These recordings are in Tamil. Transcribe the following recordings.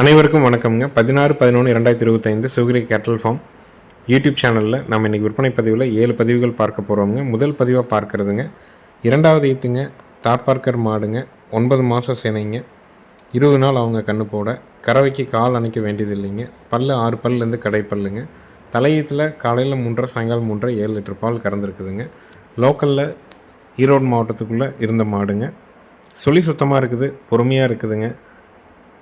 அனைவருக்கும் வணக்கம்ங்க. பதினாறு பதினொன்று இரண்டாயிரத்தி இருபத்தைந்து சுகிரி கேட்டல் ஃபார்ம். யூடியூப் சேனலில் நம்ம இன்றைக்கி விற்பனை பதிவில் ஏழு பதிவுகள் பார்க்க போகிறோங்க முதல் பதிவாக பார்க்குறதுங்க. இரண்டாவது ஈத்துங்க தார்பார்க்கர் மாடுங்க ஒன்பது மாதம் சேனைங்க இருபது நாள் அவங்க கண்ணு போட கறவைக்கு கால் அணைக்க வேண்டியது இல்லைங்க பல்லு ஆறு பல்லேருந்து கடை பல்லுங்க தலையீத்தில் காலையில் மூன்றரை சாயங்காலம் மூன்றரை ஏழு லிட்டர் பால் கறந்துருக்குதுங்க. லோக்கலில் ஈரோடு மாவட்டத்துக்குள்ளே இருந்த மாடுங்க. சொல்லி சுத்தமாக இருக்குது பொறுமையாக இருக்குதுங்க.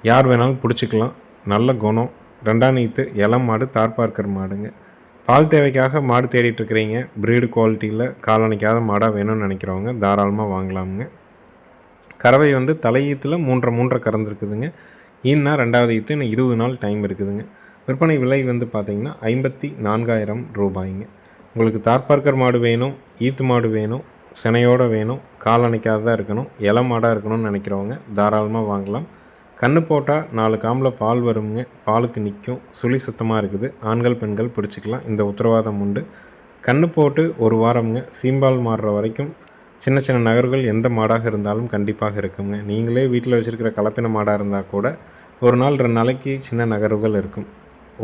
யார் வேணாலும் பிடிச்சிக்கலாம். நல்ல குணம். ரெண்டாம் நீத்து இளம் மாடு தார்பார்க்கர் மாடுங்க. பால் தேவைக்காக மாடு தேடிட்டு இருக்கிறீங்க ப்ரீடு குவாலிட்டியில் காலணிக்காத மாடாக வேணும்னு நினைக்கிறவங்க தாராளமாக வாங்கலாமுங்க. கறவை வந்து தலையீத்தில் மூன்றரை மூன்றரை கறந்துருக்குதுங்க. ஈன்னா ரெண்டாவது ஈத்து இன்னும் இருபது நாள் டைம் இருக்குதுங்க. விற்பனை விலை வந்து பார்த்திங்கன்னா ஐம்பத்தி நான்காயிரம் ரூபாய்ங்க. உங்களுக்கு தார்பார்க்கர் மாடு வேணும் ஈத்து மாடு வேணும் சினையோடு வேணும் காலணிக்காக இருக்கணும் இளம் மாடாக இருக்கணும்னு நினைக்கிறவங்க தாராளமாக வாங்கலாம். கன்று போட்டால் நாலு காம்பில் பால் வருங்க பாலுக்கு நிற்கும் சுழி சுத்தமாக இருக்குது. ஆண்கள் பெண்கள் பிடிச்சிக்கலாம். இந்த உத்தரவாதம் உண்டு. கன்று போட்டு ஒரு வாரம்ங்க. சீம்பால் மாறுற வரைக்கும் சின்ன சின்ன நகர்கள் எந்த மாடாக இருந்தாலும் கண்டிப்பாக இருக்குங்க. நீங்களே வீட்டில் வச்சுருக்கிற கலப்பின மாடாக இருந்தால் கூட ஒரு நாள் ரெண்டு நாளைக்கு சின்ன நகர்வுகள் இருக்கும்.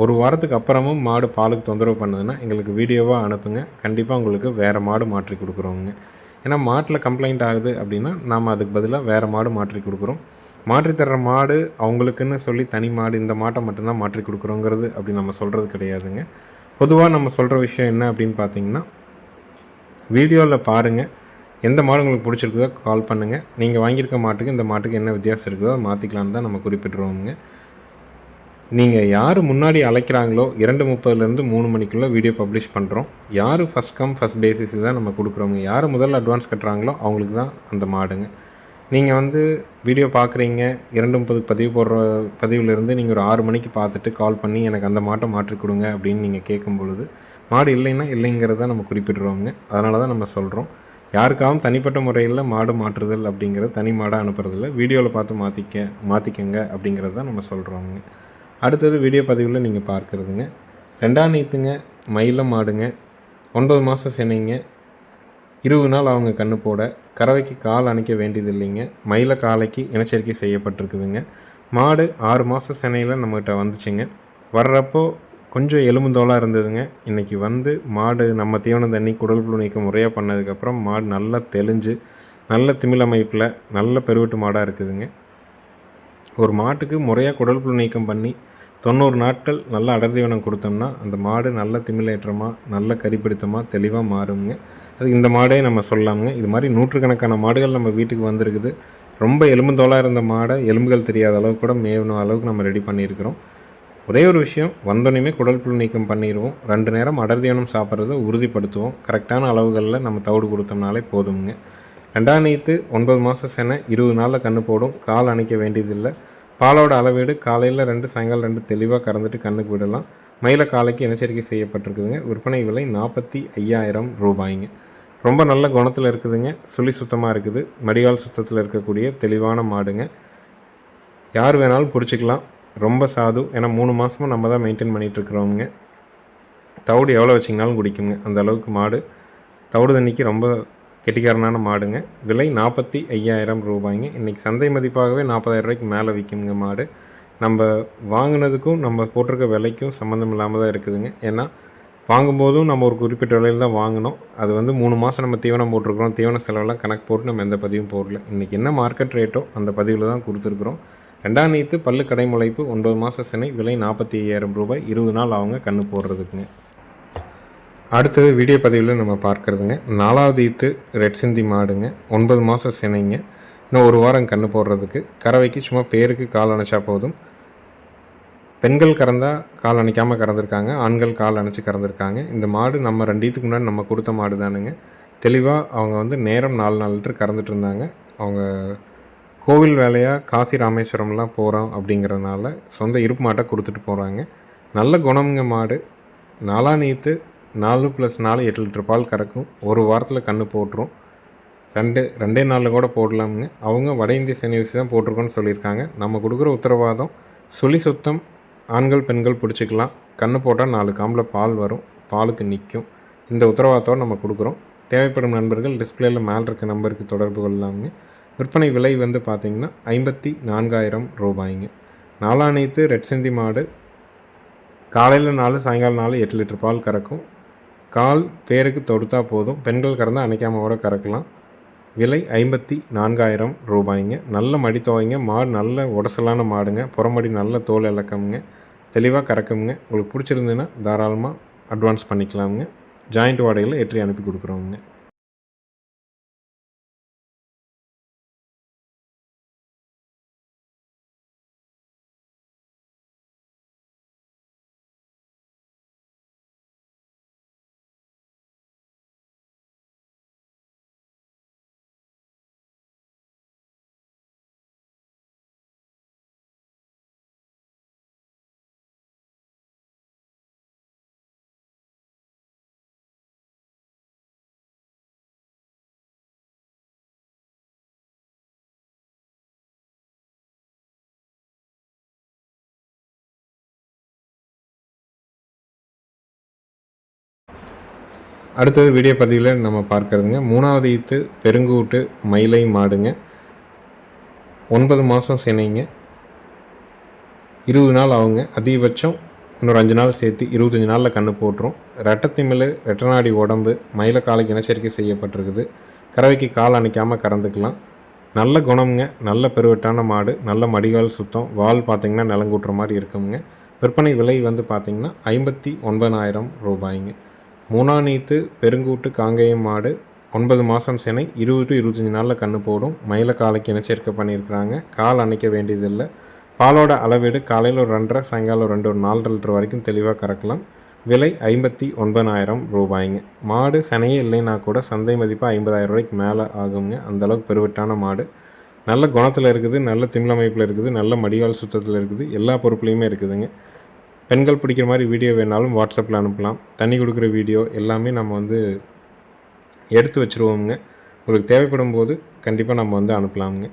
ஒரு வாரத்துக்கு அப்புறமும் மாடு பாலுக்கு தொந்தரவு பண்ணுதுன்னா எங்களுக்கு வீடியோவாக அனுப்புங்க. கண்டிப்பாக உங்களுக்கு வேறு மாடு மாற்றி கொடுக்குறோங்க. ஏன்னா மாட்டில் கம்ப்ளைண்ட் ஆகுது அப்படின்னா நாம் அதுக்கு பதிலாக வேறு மாடு மாற்றி கொடுக்குறோம். மாற்றி தர்ற மாடு அவங்களுக்குன்னு சொல்லி தனி மாடு இந்த மாட்டை மட்டும்தான் மாற்றி கொடுக்குறோங்கிறது அப்படி நம்ம சொல்கிறது கிடையாதுங்க. பொதுவாக நம்ம சொல்கிற விஷயம் என்ன அப்படின்னு பார்த்தீங்கன்னா வீடியோவில் பாருங்கள் எந்த மாடு உங்களுக்கு பிடிச்சிருக்குதோ கால் பண்ணுங்கள் நீங்கள் வாங்கியிருக்க மாட்டுக்கு இந்த மாட்டுக்கு என்ன வித்தியாசம் இருக்குதோ அதை மாற்றிக்கலான்னு தான் நம்ம குறிப்பிட்ருவோங்க நீங்கள் யார் முன்னாடி அழைக்கிறாங்களோ இரண்டு முப்பதுலேருந்து மூணு மணிக்குள்ளே வீடியோ பப்ளிஷ் பண்ணுறோம் யார் ஃபஸ்ட் கம் ஃபஸ்ட் பேசிஸ் தான் நம்ம கொடுக்குறோங்க யார் முதல்ல அட்வான்ஸ் கட்டுறாங்களோ அவங்களுக்கு தான் அந்த மாடுங்க. நீங்கள் வந்து வீடியோ பார்க்குறீங்க இரண்டு முப்பது பதிவு போடுற பதிவிலிருந்து நீங்கள் ஒரு ஆறு மணிக்கு பார்த்துட்டு கால் பண்ணி எனக்கு அந்த மாட்டை மாற்றி கொடுங்க அப்படின்னு நீங்கள் கேட்கும் பொழுது மாடு இல்லைன்னா இல்லைங்கிறத நம்ம குறிப்பிடுறோங்க அதனால தான் நம்ம சொல்கிறோம் யாருக்காகவும் தனிப்பட்ட முறையில் மாடு மாற்றுதல் அப்படிங்கிறத தனி மாடாக அனுப்புறதில்ல. வீடியோவில் பார்த்து மாற்றிக்க மாற்றிக்கங்க அப்படிங்கிறது தான் நம்ம சொல்கிறோங்க அடுத்தது வீடியோ பதிவில் நீங்கள் பார்க்குறதுங்க. ரெண்டாம் நீத்துங்க மயில மாடுங்க. ஒன்பது மாதம் சென்னைங்க. இருபது நாள் அவங்க கண்ணு போட கறவைக்கு கால் அணைக்க வேண்டியது இல்லைங்க. மயில காலைக்கு இனச்சரிக்கை செய்யப்பட்டிருக்குதுங்க. மாடு ஆறு மாதம் சென்னையில் நம்மகிட்ட வந்துச்சுங்க. வர்றப்போ கொஞ்சம் எலும்புந்தோலாக இருந்ததுங்க. இன்றைக்கி வந்து மாடு நம்ம தீவன தண்ணி குடல் புழு நீக்கம் முறையாக பண்ணதுக்கப்புறம் மாடு நல்லா தெளிஞ்சு நல்ல திமிழமைப்பில் நல்ல பெருவெட்டு மாடாக இருக்குதுங்க. ஒரு மாட்டுக்கு முறையாக குடல் புழு நீக்கம் பண்ணி தொண்ணூறு நாட்கள் நல்ல அடர் தீவனம் கொடுத்தோம்னா அந்த மாடு நல்ல திமிழேற்றமாக நல்ல கறிப்பிடித்தமாக தெளிவாக மாறுங்க. அது இந்த மாடே நம்ம சொல்லலாமுங்க இது மாதிரி நூற்றுக்கணக்கான மாடுகள் நம்ம வீட்டுக்கு வந்திருக்குது. ரொம்ப எலும்புந்தோலாக இருந்த மாடை எலும்புகள் தெரியாத அளவுக்கு கூட மேவணும் அளவுக்கு நம்ம ரெடி பண்ணியிருக்கிறோம். ஒரே ஒரு விஷயம் வந்தோடனே குடல் புழு நீக்கம் பண்ணிடுவோம் ரெண்டு நேரம் அடர்தியானம் சாப்பிட்றத உறுதிப்படுத்துவோம். கரெக்டான அளவுகளில் நம்ம தவிடு கொடுத்தோம்னாலே போதுங்க ரெண்டாம் நீத்து ஒன்பது மாதம் சென இருபது நாளில் கன்று போடும். கால் அணைக்க வேண்டியதில்லை. பாலோட அளவீடு காலையில் ரெண்டு சாயங்காலம் ரெண்டு தெளிவாக கறந்துட்டு கண்ணுக்கு விடலாம். மயில காலைக்கு இனச்சரிக்கை செய்யப்பட்டிருக்குதுங்க. விற்பனை விலை நாற்பத்தி ஐயாயிரம் ரூபாய்ங்க. ரொம்ப நல்ல குணத்தில் இருக்குதுங்க. சுழி சுத்தமாக இருக்குது. மடிகால் சுத்தத்தில் இருக்கக்கூடிய தெளிவான மாடுங்க. யார் வேணாலும் பிடிச்சிக்கலாம். ரொம்ப சாது. ஏன்னா மூணு மாதமும் நம்ம தான் மெயின்டைன் பண்ணிகிட்ருக்குறோங்க தவிடு எவ்வளோ வச்சிங்கனாலும் குடிக்குங்க. அந்த அளவுக்கு மாடு. தவிடு தண்ணிக்கு ரொம்ப கெட்டிக்காரனான மாடுங்க. விலை நாற்பத்தி ஐயாயிரம் ரூபாய்ங்க. இன்றைக்கி சந்தை மதிப்பாகவே நாற்பதாயிரம் ரூபாய்க்கு மேலே விற்குங்க மாடு. நம்ம வாங்கினதுக்கும் நம்ம போட்டிருக்க விலைக்கும் சம்மந்தம் இல்லாமல் தான் இருக்குதுங்க. ஏன்னா வாங்கும்போதும் நம்ம ஒரு குறிப்பிட்ட விலையில் தான் வாங்கினோம். அது வந்து மூணு மாதம் நம்ம தீவனம் போட்டிருக்கிறோம். தீவன செலவெல்லாம் கணக்கு போட்டு நம்ம எந்த பதிவும் போடல. இன்றைக்கி என்ன மார்க்கெட் ரேட்டோ அந்த பதிவில் தான் கொடுத்துருக்குறோம். ரெண்டாம் நீத்து பல்லு கடைமுளைப்பு ஒன்பது மாத சினை விலை நாற்பத்தி ஐயாயிரம் ரூபாய் இருபது நாள் அவங்க கன்று போடுறதுக்குங்க. அடுத்தது வீடியோ பதிவில் நம்ம பார்க்குறதுங்க. நாலாவது ஈத்து ரெட் சிந்தி மாடுங்க. ஒன்பது மாத சினைங்க. இன்னும் ஒரு வாரம் கன்று போடுறதுக்கு. கறவைக்கு சும்மா பேருக்கு கால் அணைச்சா போதும். பெண்கள் கறந்தால் கால் அணைக்காமல் கறந்துருக்காங்க. ஆண்கள் கால் அணைச்சி கறந்துருக்காங்க. இந்த மாடு நம்ம ரெண்டீத்துக்கு முன்னாடி நம்ம கொடுத்த மாடு தானுங்க. தெளிவாக அவங்க வந்து நேரம் நாலு நாலு லிட்டர் கறந்துட்டு இருந்தாங்க. அவங்க கோவில் வேலையாக காசி ராமேஸ்வரம்லாம் போகிறோம் அப்படிங்கிறதுனால சொந்த இருப்பு மாட்டை கொடுத்துட்டு போகிறாங்க நல்ல குணம்ங்க மாடு. நாலா நீத்து நாலு ப்ளஸ் நாலு எட்டு லிட்டர் பால் கறக்கும். ஒரு வாரத்தில் கன்று போட்டுரும். ரெண்டு ரெண்டே நாளில் கூட போடலாமுங்க. அவங்க வட இந்திய சனி ஊசி தான் போட்டிருக்கோன்னு சொல்லியிருக்காங்க. நம்ம கொடுக்குற உத்தரவாதம் சுழி சுத்தம் ஆண்கள் பெண்கள் பிடிச்சிக்கலாம். கன்று போட்டால் நாலு காம்பில் பால் வரும் பாலுக்கு நிற்கும் இந்த உத்தரவாதத்தோடு நம்ம கொடுக்குறோம். தேவைப்படும் நண்பர்கள் டிஸ்பிளேயில் மேலே இருக்க நம்பருக்கு தொடர்பு கொள்ளலாமுங்க. விற்பனை விலை வந்து பார்த்திங்கன்னா ஐம்பத்தி நான்காயிரம் ரூபாய்ங்க. நாலாணைத்து ரெட் செந்தி மாடு காலையில் நாலு சாயங்காலம் நாலு எட்டு லிட்டர் பால் கறக்கும். கால் பேருக்கு தொடுத்தா போதும். பெண்கள் கறந்தால் அணைக்காம கூட கறக்கலாம். விலை ஐம்பத்தி நான்காயிரம் ரூபாய்ங்க. நல்ல மடி துவைங்க மாடு நல்ல உடசலான மாடுங்க. புறமடி நல்ல தோல் இலக்கமுங்க. தெளிவாக கறக்குங்க. உங்களுக்கு பிடிச்சிருந்துன்னா தாராளமாக அட்வான்ஸ் பண்ணிக்கலாமுங்க. ஜாயிண்ட் வாடகையில் ஏற்றி அனுப்பி கொடுக்குறோங்க அடுத்தது வீடியோ பதிவில் நம்ம பார்க்கறதுங்க. மூணாவது ஈத்து பெருங்கூட்டு மயிலை மாடுங்க. ஒன்பது மாதம் சினைங்க. இருபது நாள் ஆகுங்க. அதிகபட்சம் இன்னொரு அஞ்சு நாள் சேர்த்து இருபத்தஞ்சி நாளில் கன்று போட்டுரும். ரெட்டத்திமிழ் ரெட்டநாடி உடம்பு மயில காலைக்கு இனச்சரிக்கை செய்யப்பட்டிருக்குது. கறவைக்கு கால் அணைக்காமல் கறந்துக்கலாம். நல்ல குணம்ங்க. நல்ல பெருவெட்டான மாடு. நல்ல மடிகால் சுத்தம். வால் பார்த்திங்கன்னா நிலங்கூட்டுற மாதிரி இருக்குங்க. விற்பனை விலை வந்து பார்த்திங்கன்னா ஐம்பத்தி ஒன்பதாயிரம் ரூபாய்ங்க. மூணாநீத்து பெருங்கூட்டு காங்கேயம் மாடு ஒன்பது மாதம் சினை இருபது டு இருபத்தஞ்சி நாளில் கன்று போடும். மயில காலைக்கு இனச்சேர்க்கை பண்ணியிருக்கிறாங்க. கால் அணைக்க வேண்டியதில்லை. பாலோட அளவீடு காலையில் ஒரு ரெண்டரை சாயங்காலம் ரெண்டு ஒரு நாலு லிட்டர் வரைக்கும் தெளிவாக கறக்கலாம். விலை ஐம்பத்தி ஒன்பதாயிரம் ரூபாய்ங்க. மாடு சனையே இல்லைன்னா கூட சந்தை மதிப்பாக ஐம்பதாயிரம் ரூபாய்க்கு மேலே ஆகுங்க. அந்தளவுக்கு பெருவிட்டான மாடு. நல்ல குணத்தில் இருக்குது நல்ல திமிழமைப்பில் இருக்குது நல்ல மடிகால் சுத்தத்தில் இருக்குது. எல்லா பொறுப்புலையுமே இருக்குதுங்க. பெண்கள் பிடிக்கிற மாதிரி வீடியோ வேணாலும் வாட்ஸ்அப்பில் அனுப்பலாம். தண்ணி கொடுக்குற வீடியோ எல்லாமே நம்ம வந்து எடுத்து வச்சுருவோங்க உங்களுக்கு தேவைப்படும் போது கண்டிப்பாக நம்ம வந்து அனுப்பலாமுங்க.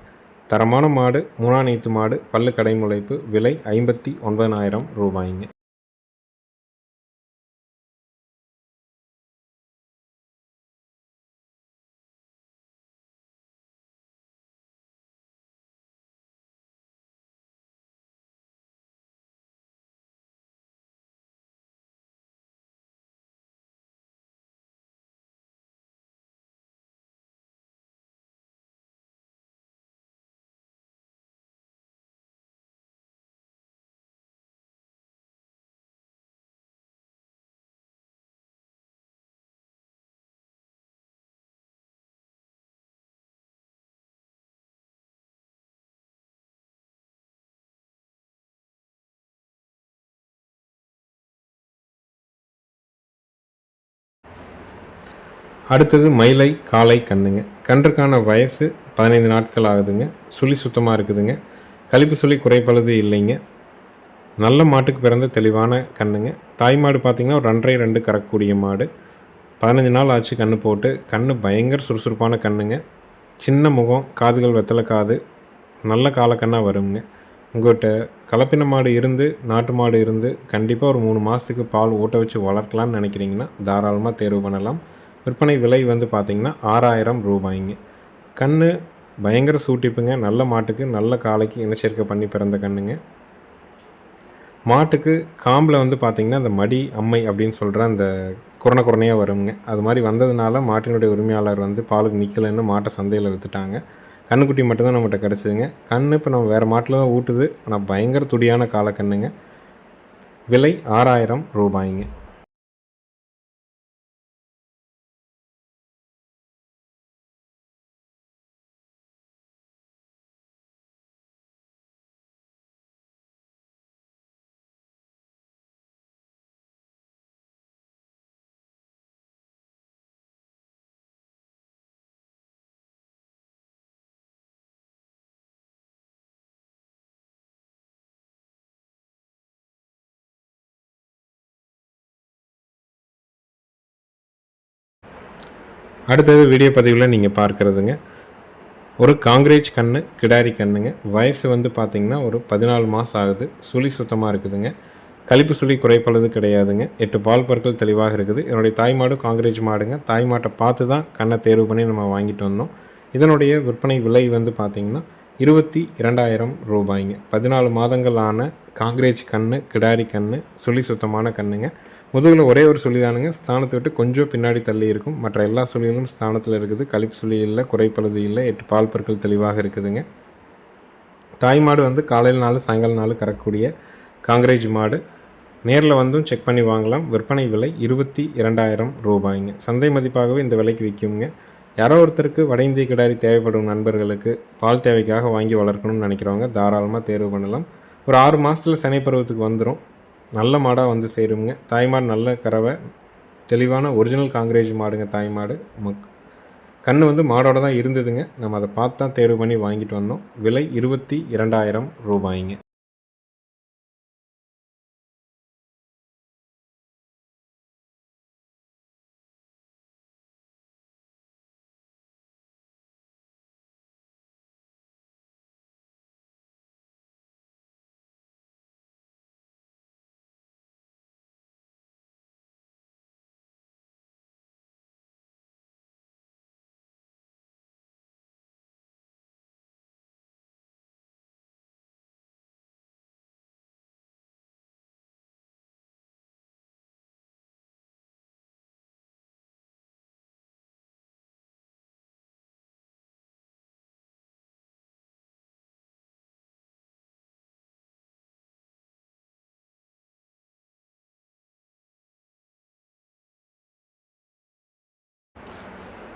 தரமான மாடு மூணாநீத்து மாடு பல்லு கடைமுளைப்பு விலை ஐம்பத்தி ஒன்பதனாயிரம் ரூபாய்ங்க. அடுத்தது மயிலை காளை கண்ணுங்க. கன்றுக்கான வயசு பதினைந்து நாட்கள் ஆகுதுங்க. சுழி சுத்தமாக இருக்குதுங்க. கழிப்பு சுழி குறைப்பழுது இல்லைங்க. நல்ல மாட்டுக்கு பிறந்த தெளிவான கண்ணுங்க. தாய் மாடு பார்த்திங்கன்னா ஒரு ரெண்டரை ரெண்டு கறக்கக்கூடிய மாடு. பதினஞ்சு நாள் ஆச்சு கன்று போட்டு. கன்று பயங்கர சுறுசுறுப்பான கண்ணுங்க. சின்ன முகம் காதுகள் வெத்தலை காது. நல்ல காலக்கண்ணாக வருங்க. உங்கள்கிட்ட கலப்பின மாடு இருந்து நாட்டு மாடு இருந்து கண்டிப்பாக ஒரு மூணு மாதத்துக்கு பால் ஊட்ட வச்சு வளர்க்கலான்னு நினைக்கிறீங்கன்னா தாராளமாக தேர்வு பண்ணலாம். விற்பனை விலை வந்து பார்த்திங்கன்னா ஆறாயிரம் ரூபாய்ங்க. கண் பயங்கர சூட்டிப்புங்க. நல்ல மாட்டுக்கு நல்ல காலைக்கு இனச்சேர்க்கை பண்ணி பிறந்த கண்ணுங்க. மாட்டுக்கு காம்பில் வந்து பார்த்திங்கன்னா அந்த மடி அம்மை அப்படின்னு சொல்கிற அந்த குரண குரணையாக வருங்க. அது மாதிரி வந்ததுனால மாட்டினுடைய உரிமையாளர் வந்து பாலுக்கு நிற்கலைன்னு மாட்டை சந்தையில் விற்றுட்டாங்க கண்ணுக்குட்டி மட்டும்தான் நம்மகிட்ட கிடச்சிதுங்க. கண் இப்போ நம்ம வேறு மாட்டில் தான் ஊட்டுது. ஆனால் பயங்கர துடியான காலக்கண்ணுங்க விலை ஆறாயிரம் ரூபாய்ங்க. அடுத்தது வீடியோ பதிவில் நீங்கள் பார்க்குறதுங்க. ஒரு காங்கிரேஜ் கன்று கிடாரி கண்ணுங்க. வயசு வந்து பார்த்திங்கன்னா ஒரு பதினாலு மாதம் ஆகுது. சுழி சுத்தமாக இருக்குதுங்க. கழிப்பு சுழி குறைப்பளது கிடையாதுங்க. எட்டு பால் பற்கள் தெளிவாக இருக்குது. என்னுடைய தாய் மாடு காங்கிரேஜ் மாடுங்க. தாய் மாட்டை பார்த்து தான் கண்ணை தேர்வு பண்ணி நம்ம வாங்கிட்டு வந்தோம். இதனுடைய விற்பனை விலை வந்து பார்த்திங்கன்னா இருபத்தி இரண்டாயிரம் ரூபாய்ங்க. பதினாலு மாதங்கள் ஆன காங்கிரேஜ் கன்று கிடாரி கன்று சுழி சுத்தமான கன்றுங்க முதுகில் ஒரே ஒரு சுழி தானுங்க ஸ்தானத்தை விட்டு கொஞ்சம் பின்னாடி தள்ளி இருக்கும். மற்ற எல்லா சுழிகளும் ஸ்தானத்தில் இருக்குது. கழிப்பு சுழி இல்லை குறைப்பழுது இல்லை எட்டு பால் பற்கள் தெளிவாக இருக்குதுங்க. தாய் மாடு வந்து காலையில் நாள் சாயங்காலம் நாள் கறக்கூடிய காங்கிரேஜ் மாடு. நேரில் வந்தும் செக் பண்ணி வாங்கலாம். விற்பனை விலை இருபத்தி இரண்டாயிரம் ரூபாய்ங்க. சந்தை மதிப்பாகவே இந்த விலைக்கு விற்குங்க யாரோ ஒருத்தருக்கு வட இந்திய கிடாரி தேவைப்படும் நண்பர்களுக்கு பால் தேவைக்காக வாங்கி வளர்க்கணும்னு நினைக்கிறவங்க தாராளமாக தேர்வு பண்ணலாம். ஒரு ஆறு மாதத்தில் சனை பருவத்துக்கு வந்துடும் நல்ல மாடாக வந்து சேருங்க. தாய்மாடு நல்ல கறவை. தெளிவான ஒரிஜினல் காங்கிரேஜ் மாடுங்க தாய்மாடு. மக் கண் வந்து மாடோட தான் இருந்ததுங்க. நம்ம அதை பார்த்து தான் தேர்வு பண்ணி வாங்கிட்டு வந்தோம். விலை இருபத்தி இரண்டாயிரம் ரூபாய்ங்க.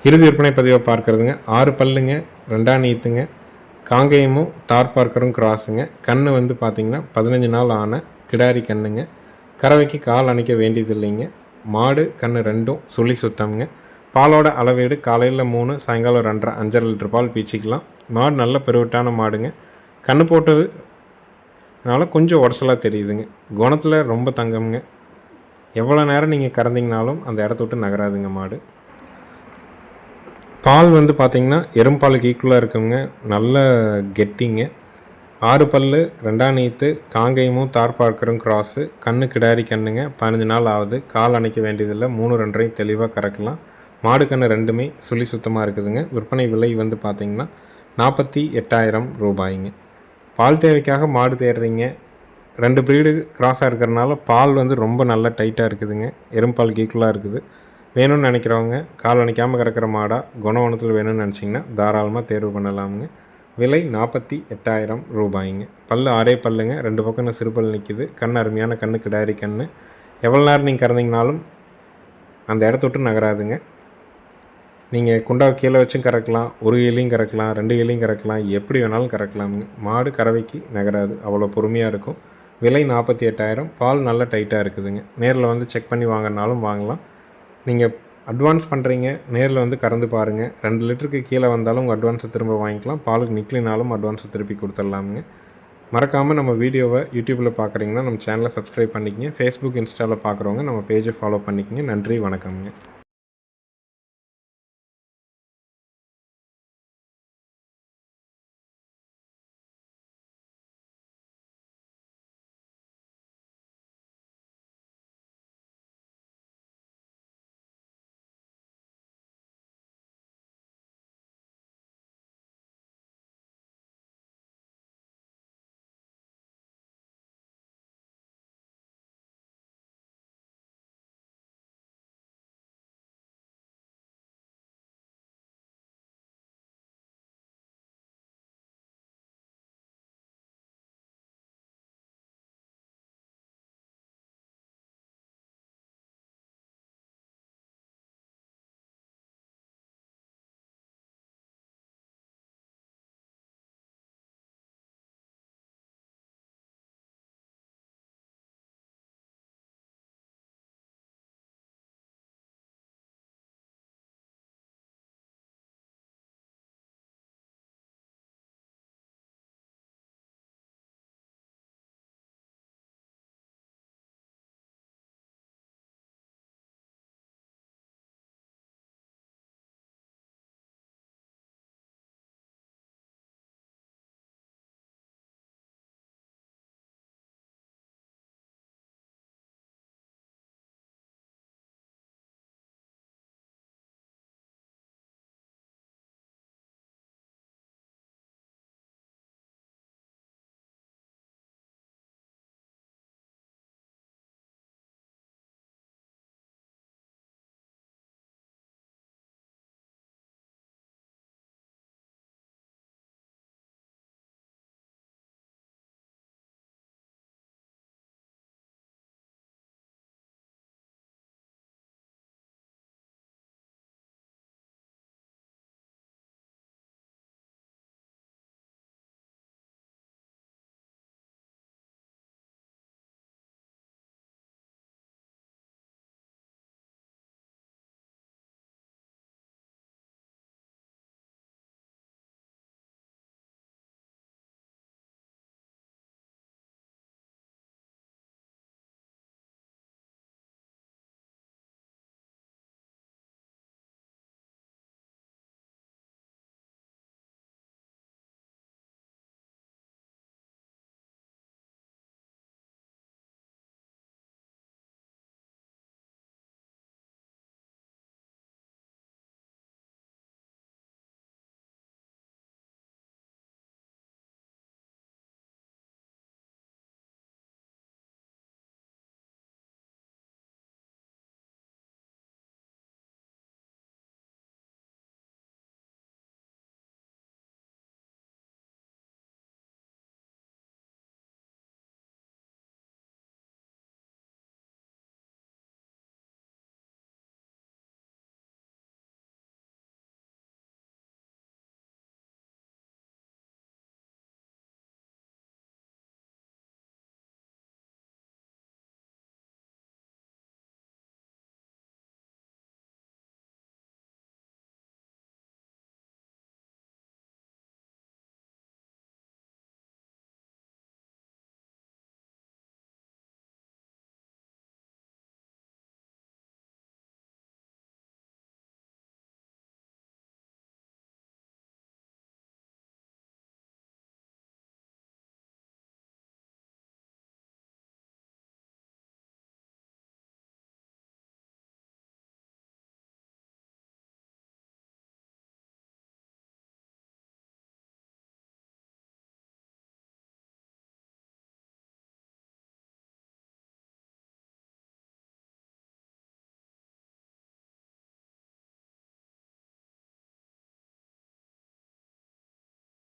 இறுதி விற்பனை பதிவை பார்க்குறதுங்க. ஆறு பல்லுங்க ரெண்டாம் நீத்துங்க காங்கேயமும் தார் பார்க்கரும் கிராஸுங்க. கன்று வந்து பார்த்திங்கன்னா பதினஞ்சு நாள் ஆன கிடாரி கண்ணுங்க. கறவைக்கு கால் அணைக்க வேண்டியது இல்லைங்க மாடு கன்று ரெண்டும் சுழி சுத்தம்ங்க. பாலோட அளவீடு காலையில் மூணு சாயங்காலம் ரெண்டரை அஞ்சரை லிட்டர் பால் பீச்சிக்கலாம். மாடு நல்ல பெருவிட்டான மாடுங்க. கன்று போட்டது அதனால் கொஞ்சம் உடசலாக தெரியுதுங்க. குணத்தில் ரொம்ப தங்கம்ங்க. எவ்வளோ நேரம் நீங்கள் கறந்தீங்கனாலும் அந்த இடத்த விட்டு நகராதுங்க மாடு. பால் வந்து பார்த்திங்கன்னா எறும்பாலுக்கு ஈக்குவலாக இருக்குங்க நல்ல கெட்டிங்க. ஆறு பல் ரெண்டாம் நீத்து காங்கேயமும் தார் பார்க்கரும் கிராஸு கண்ணு கிடாரி கண்ணுங்க. பதினஞ்சு நாள் ஆகுது. கால் அணைக்க வேண்டியதில்லை. மூணு ரெண்டரையும் தெளிவாக கறக்கலாம். மாடு கன்று ரெண்டுமே சுழி சுத்தமாக இருக்குதுங்க. விற்பனை விலை வந்து பார்த்திங்கன்னா நாற்பத்தி எட்டாயிரம் ரூபாய்ங்க. பால் தேவைக்காக மாடு தேடுறீங்க. ரெண்டு ப்ரீடு கிராஸாக இருக்கிறனால பால் வந்து ரொம்ப நல்லா டைட்டாக இருக்குதுங்க. எறும்பால் ஈக்குவலாக இருக்குது. வேணும்னு நினைக்கிறவங்க கால் அணைக்காமல் கறக்கிற மாடாக குணவனத்தில் வேணும்னு நினச்சிங்கன்னா தாராளமாக தேர்வு பண்ணலாமுங்க. விலை நாற்பத்தி எட்டாயிரம் ரூபாய்ங்க. பல்லு ஆறே பல்லுங்க ரெண்டு பக்கம் சிறுபல் நிற்கிது கண் அருமையான கண்ணு கிடாரி கண் எவ்வளோ நேரம் நீங்கள் கறந்தீங்கனாலும் அந்த இடத்த விட்டு நகராதுங்க. நீங்கள் குண்டாவை கீழே வச்சும் கறக்கலாம் ஒரு இலையும் கறக்கலாம் ரெண்டு இலையும் கறக்கலாம் எப்படி வேணாலும் கறக்கலாமுங்க. மாடு கறவைக்கு நகராது அவ்வளோ பொறுமையாக இருக்கும். விலை நாற்பத்தி எட்டாயிரம் பால் நல்லா டைட்டாக இருக்குதுங்க. நேரில் வந்து செக் பண்ணி வாங்கினாலும் வாங்கலாம். நீங்கள் அட்வான்ஸ் பண்ணுறீங்க நேரில் வந்து கறந்து பாருங்கள் ரெண்டு லிட்டருக்கு கீழே வந்தாலும் உங்கள் அட்வான்ஸை திரும்ப வாங்கிக்கலாம். பாலுக்கு நிற்கலினாலும் அட்வான்ஸை திருப்பி கொடுத்துடலாமுங்க. மறக்காமல் நம்ம வீடியோவை யூடியூப்பில் பார்க்குறீங்கன்னா நம்ம சேனலை சப்ஸ்கிரைப் பண்ணிக்கங்க. ஃபேஸ்புக் இன்ஸ்டாவில் பார்க்குறவங்க நம்ம பேஜை ஃபாலோ பண்ணிக்கங்க. நன்றி வணக்கம்ங்க.